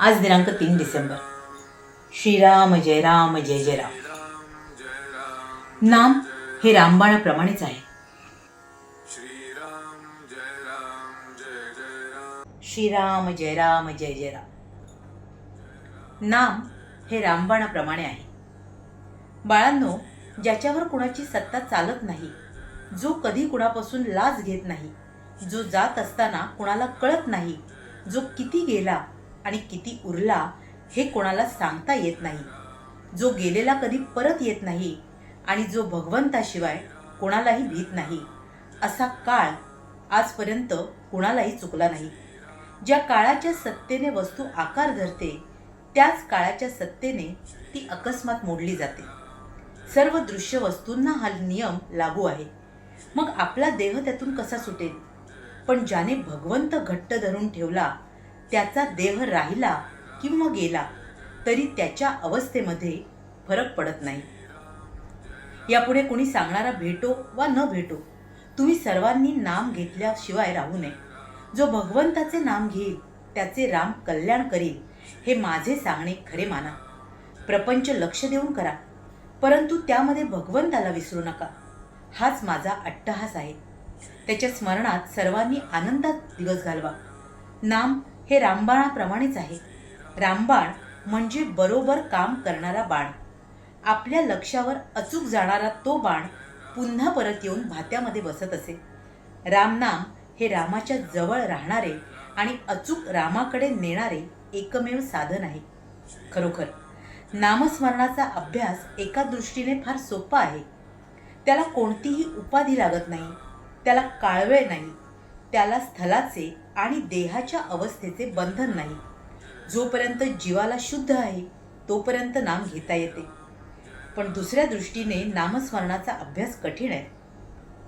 आज दिनांक तीन डिसेंबर. श्रीराम जय राम जय जय राम. नाम हे रामबाणाप्रमाणेच आहे. श्रीराम जय राम जय जय राम. श्रीराम जय राम जय जय राम नाम हे रामबाणाप्रमाणे आहे. बाळांनो ज्याच्यावर कुणाची सत्ता चालत नाही जो कधी कुणापासून लाच घेत नाही जो जात असताना कुणाला कळत नाही जो किती गेला आणि किती उरला हे कोणाला सांगता येत नाही. जो गेलेला कधी परत येत नाही आणि जो भगवंताशिवाय कोणालाही भीत नाही असा काळ आजपर्यंत कुणालाही चुकला नाही. ज्या काळाच्या सत्तेने वस्तू आकार धरते त्याच काळाच्या सत्तेने ती अकस्मात मोडली जाते. सर्व दृश्य वस्तूंना हा नियम लागू आहे. मग आपला देह त्यातून कसा सुटेल? पण ज्याने भगवंत घट्ट धरून ठेवला त्याचा देह राहिला किंवा गेला तरी त्याच्या अवस्थेमध्ये फरक पडत नाही. यापुढे कोणी सांगणारा भेटो वा न भेटो तुम्ही सर्वांनी नाम घेतल्याशिवाय राहू नये. जो भगवंताचे नाम घेईल त्याचे राम कल्याण करील हे माझे सांगणे खरे माना. प्रपंच लक्ष देऊन करा परंतु त्यामध्ये भगवंताला विसरू नका. हाच माझा अट्टहास आहे. त्याच्या स्मरणात सर्वांनी आनंदात दिवस घालवा. नाम हे रामबाणाप्रमाणेच आहे. रामबाण म्हणजे बरोबर काम करणारा बाण. आपल्या लक्षावर अचूक जाणारा तो बाण पुन्हा परत येऊन भात्यामध्ये बसत असे. रामनाम हे रामाच्या जवळ राहणारे आणि अचूक रामाकडे नेणारे एकमेव साधन आहे. खरोखर नामस्मरणाचा अभ्यास एका दृष्टीने फार सोपा आहे. त्याला कोणतीही उपाधी लागत नाही. त्याला काळवेळ नाही. त्याला स्थलाचे आणि देहाच्या अवस्थेचे बंधन नाही. जोपर्यंत जीवाला शुद्ध आहे तोपर्यंत नाम घेता येते. पण दुसऱ्या दृष्टीने नामस्मरणाचा अभ्यास कठीण आहे.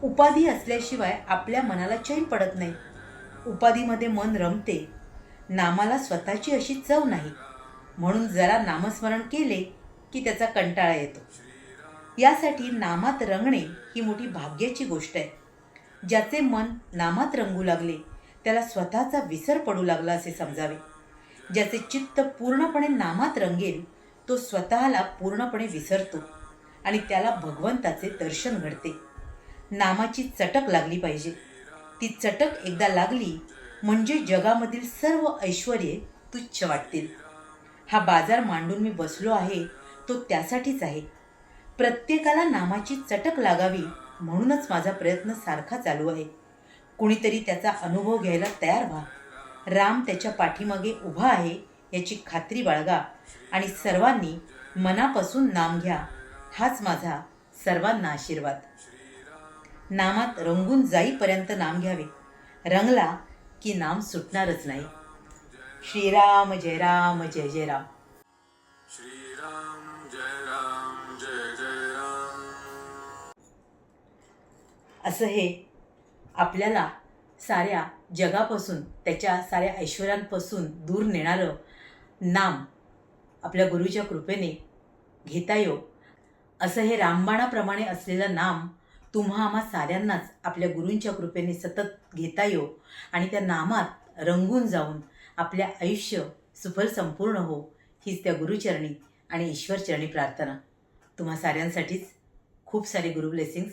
उपाधी असल्याशिवाय आपल्या मनाला चैन पडत नाही. उपाधीमध्ये मन रमते. नामाला स्वतःची अशी चव नाही. म्हणून जरा नामस्मरण केले की त्याचा कंटाळा येतो. यासाठी नामात रंगणे ही मोठी भाग्याची गोष्ट आहे. ज्याचे मन नामात रंगू लागले त्याला स्वतःचा विसर पडू लागला असे समजावे. ज्याचे चित्त पूर्णपणे नामात रंगेल तो स्वतःला पूर्णपणे विसरतो आणि त्याला भगवंताचे दर्शन घडते. नामाची चटक लागली पाहिजे. ती चटक एकदा लागली म्हणजे जगामधील सर्व ऐश्वर्ये तुच्छ वाटतील. हा बाजार मांडून मी बसलो आहे तो त्यासाठीच आहे. प्रत्येकाला नामाची चटक लागावी म्हणूनच माझा प्रयत्न सारखा चालू आहे. कुणीतरी त्याचा अनुभव घ्यायला तयार व्हा. राम त्याच्या पाठीमागे उभा आहे याची खात्री बाळगा आणि सर्वांनी मनापासून नाम घ्या. हाच माझा सर्वांना आशीर्वाद. नामात रंगून जाईपर्यंत नाम घ्यावे. रंगला की नाम सुटणारच नाही. श्रीराम जय राम जय जय राम. श्रीराम जय असं हे आपल्याला साऱ्या जगापासून त्याच्या साऱ्या ऐश्वर्यांपासून दूर नेणारं नाम आपल्या गुरुच्या कृपेने घेता येऊ असं हे रामबाणाप्रमाणे असलेलं नाम तुम्हा आम्हा साऱ्यांनाच आपल्या गुरूंच्या कृपेने सतत घेता येऊ आणि त्या नामात रंगून जाऊन आपल्या आयुष्य सुफल संपूर्ण हो हीच त्या गुरुचरणी आणि ईश्वरचरणी प्रार्थना. तुम्हा साऱ्यांसाठीच खूप सारे गुरु ब्लेसिंग्स